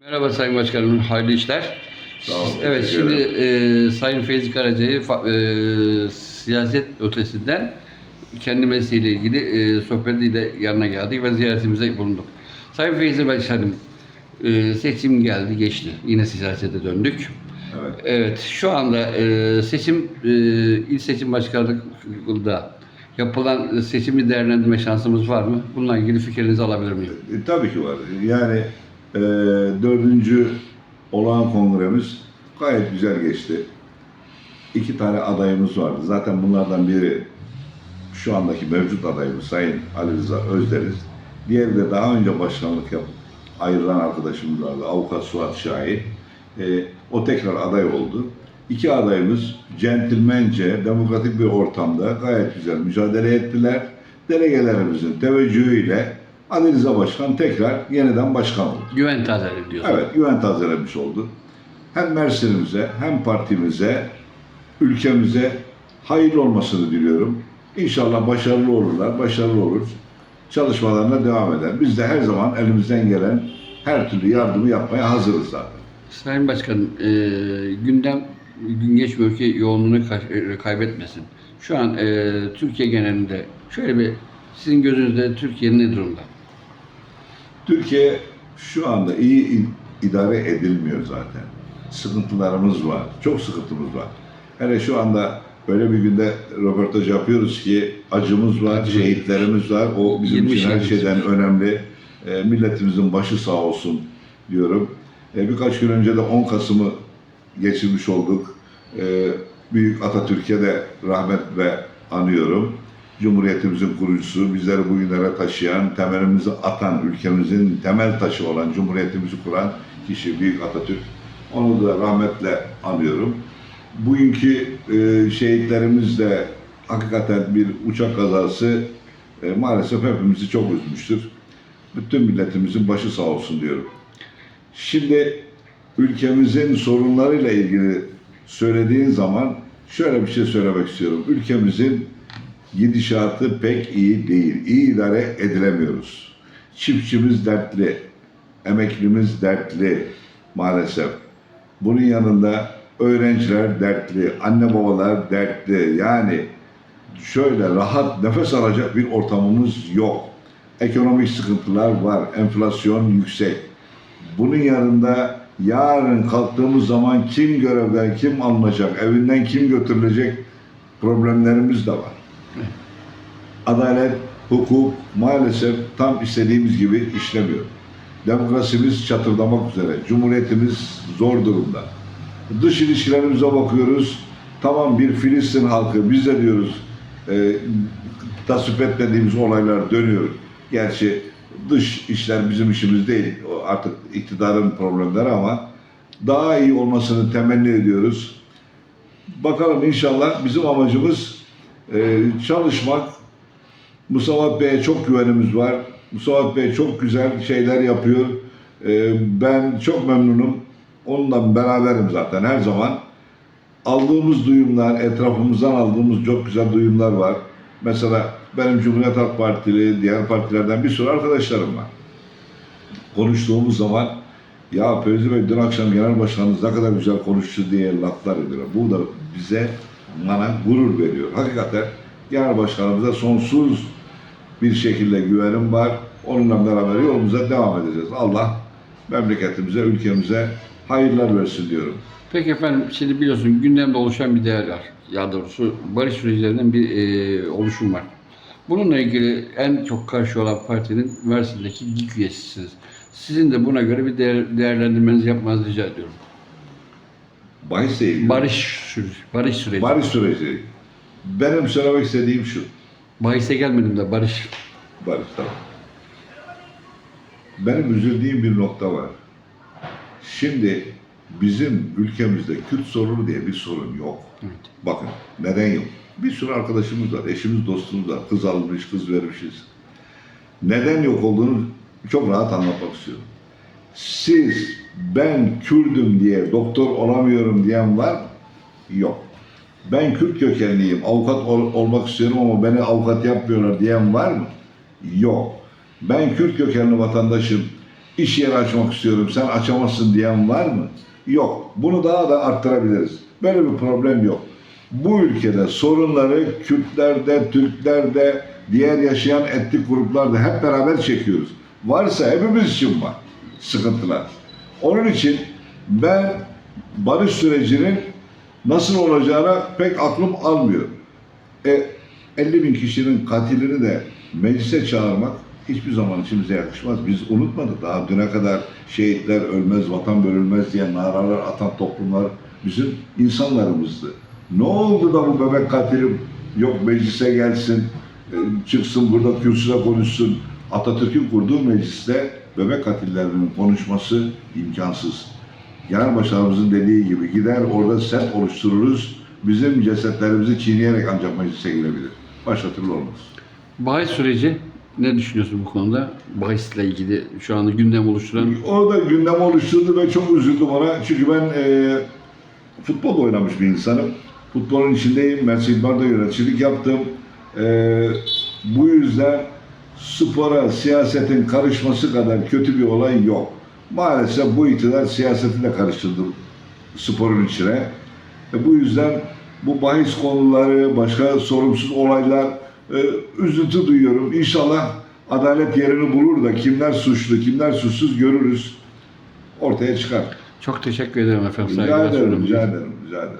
Merhaba Sayın Başkanım, hayırlı işler. Sağ olun, Evet, şimdi e, Sayın Feyzi Karaca'yı e, siyaset ötesinden kendi mesleğiyle ilgili e, sohbetiyle yanına geldik ve ziyaretimize bulunduk. Sayın Feyzi Başkanım, e, seçim geldi, geçti. Yine siyasete döndük. Evet. Evet, şu anda e, seçim, e, il seçim başkanlığında yapılan seçimi değerlendirme şansımız var mı? Bununla ilgili fikrinizi alabilir miyim? E, tabii ki var. Yani e, dördüncü olağan kongremiz gayet güzel geçti. İki tane adayımız vardı. Zaten bunlardan biri şu andaki mevcut adayımız Sayın Ali Rıza Özdeniz. Diğeri de daha önce başkanlık yapıp ayrılan arkadaşımız vardı. Avukat Suat Şahin. E, o tekrar aday oldu. İki adayımız centilmence, demokratik bir ortamda gayet güzel mücadele ettiler. Delegelerimizin teveccühüyle Ali Rıza Başkan tekrar yeniden başkan oldu. Güven tazeledim diyorsun. Evet, güven tazelemiş oldu. Hem Mersin'imize, hem partimize, ülkemize hayırlı olmasını diliyorum. İnşallah başarılı olurlar, başarılı olur. Çalışmalarına devam eder. Biz de her zaman elimizden gelen her türlü yardımı yapmaya hazırız zaten. Sayın Başkanım, e, gündem gün geçmiyor ki yoğunluğunu e, kaybetmesin. Şu an e, Türkiye genelinde şöyle bir sizin gözünüzde Türkiye ne durumda? Türkiye şu anda iyi idare edilmiyor zaten. Sıkıntılarımız var. Çok sıkıntımız var. Hele şu anda öyle bir günde röportaj yapıyoruz ki acımız var, şehitlerimiz var. O bizim 20 için her şeyden önemli. E, milletimizin başı sağ olsun diyorum. E, birkaç gün önce de 10 Kasım'ı geçirmiş olduk. E, Büyük Atatürk'e de rahmetle anıyorum. Cumhuriyetimizin kurucusu, bizleri bugünlere taşıyan, temelimizi atan, ülkemizin temel taşı olan, Cumhuriyetimizi kuran kişi Büyük Atatürk. Onu da rahmetle anıyorum. Bugünkü e, şehitlerimiz de hakikaten bir uçak kazası e, maalesef hepimizi çok üzmüştür. Bütün milletimizin başı sağ olsun diyorum. Şimdi ülkemizin sorunlarıyla ilgili söylediğin zaman şöyle bir şey söylemek istiyorum. Ülkemizin gidişatı pek iyi değil. İyi idare edilemiyoruz. Çiftçimiz dertli, emeklimiz dertli maalesef. Bunun yanında öğrenciler dertli, anne babalar dertli. Yani şöyle rahat nefes alacak bir ortamımız yok. Ekonomik sıkıntılar var, enflasyon yüksek. Bunun yanında yarın kalktığımız zaman kim görevden kim alınacak, evinden kim götürülecek problemlerimiz de var. Adalet, hukuk maalesef tam istediğimiz gibi işlemiyor. Demokrasimiz çatırdamak üzere, cumhuriyetimiz zor durumda. Dış ilişkilerimize bakıyoruz. Tamam bir Filistin halkı, biz de diyoruz e, tasvip etmediğimiz olaylar dönüyor. Gerçi dış işler bizim işimiz değil. Artık iktidarın problemleri ama daha iyi olmasını temenni ediyoruz. Bakalım inşallah bizim amacımız e, çalışmak. Musavat Bey'e çok güvenimiz var. Musavat Bey çok güzel şeyler yapıyor. E, ben çok memnunum. Onunla beraberim zaten her zaman. Aldığımız duyumlar, etrafımızdan aldığımız çok güzel duyumlar var. Mesela benim Cumhuriyet Halk Partili, diğer partilerden bir sürü arkadaşlarım var. Konuştuğumuz zaman ya Fevzi Bey dün akşam genel başkanınız ne kadar güzel konuştu diye laflar ediyor. Bu da bize bana gurur veriyor. Hakikaten genel başkanımıza sonsuz bir şekilde güvenim var. Onunla beraber yolumuza devam edeceğiz. Allah memleketimize, ülkemize hayırlar versin diyorum. Peki efendim, şimdi biliyorsun gündemde oluşan bir değer var. Ya doğrusu barış sürecilerinden bir e, oluşum var. Bununla ilgili en çok karşı olan partinin Mersin'deki GİK üyesisiniz. Sizin de buna göre bir değer, değerlendirmenizi yapmanızı rica ediyorum. Bahisle ilgili. Barış süreci. Barış süreci. Barış süreci. Benim söylemek istediğim şu. Bahise gelmedim de barış. Barış tamam. Benim üzüldüğüm bir nokta var. Şimdi bizim ülkemizde Kürt sorunu diye bir sorun yok. Evet. Bakın neden yok? Bir sürü arkadaşımız var, eşimiz, dostumuz var. Kız almış, kız vermişiz. Neden yok olduğunu çok rahat anlatmak istiyorum. Siz ben Kürdüm diye doktor olamıyorum diyen var? Yok. Ben Kürt kökenliyim, avukat ol- olmak istiyorum ama beni avukat yapmıyorlar diyen var mı? Yok. Ben Kürt kökenli vatandaşım, iş yeri açmak istiyorum, sen açamazsın diyen var mı? Yok. Bunu daha da arttırabiliriz. Böyle bir problem yok. Bu ülkede sorunları Kürtlerde, Türklerde, diğer yaşayan etnik gruplarda hep beraber çekiyoruz. Varsa hepimiz için var sıkıntılar. Onun için ben barış sürecinin nasıl olacağına pek aklım almıyor. E, 50 bin kişinin katilini de meclise çağırmak hiçbir zaman içimize yakışmaz. Biz unutmadık. Daha düne kadar şehitler ölmez, vatan bölünmez diye naralar atan toplumlar bizim insanlarımızdı. Ne oldu da bu bebek katilim yok meclise gelsin, e, çıksın burada kürsüde konuşsun. Atatürk'ün kurduğu mecliste bebek katillerinin konuşması imkansız. Genel başkanımızın dediği gibi gider orada set oluştururuz. Bizim cesetlerimizi çiğneyerek ancak meclise girebilir. Başka türlü olmaz. Bahis süreci ne düşünüyorsun bu konuda? Bahisle ilgili şu anda gündem oluşturan O da gündem oluşturdu ve çok üzüldüm ona. Çünkü ben e, futbol oynamış bir insanım. Futbolun içindeyim. Mersin İdman'da yöneticilik yaptım. E, bu yüzden spora, siyasetin karışması kadar kötü bir olay yok. Maalesef bu iktidar siyaseti de karıştırdı sporun içine. E, bu yüzden bu bahis konuları, başka sorumsuz olaylar e, üzüntü duyuyorum. İnşallah adalet yerini bulur da kimler suçlu, kimler suçsuz görürüz. Ortaya çıkar. çok teşekkür ederim efendim. Rica ederim, rica ederim, rica ederim.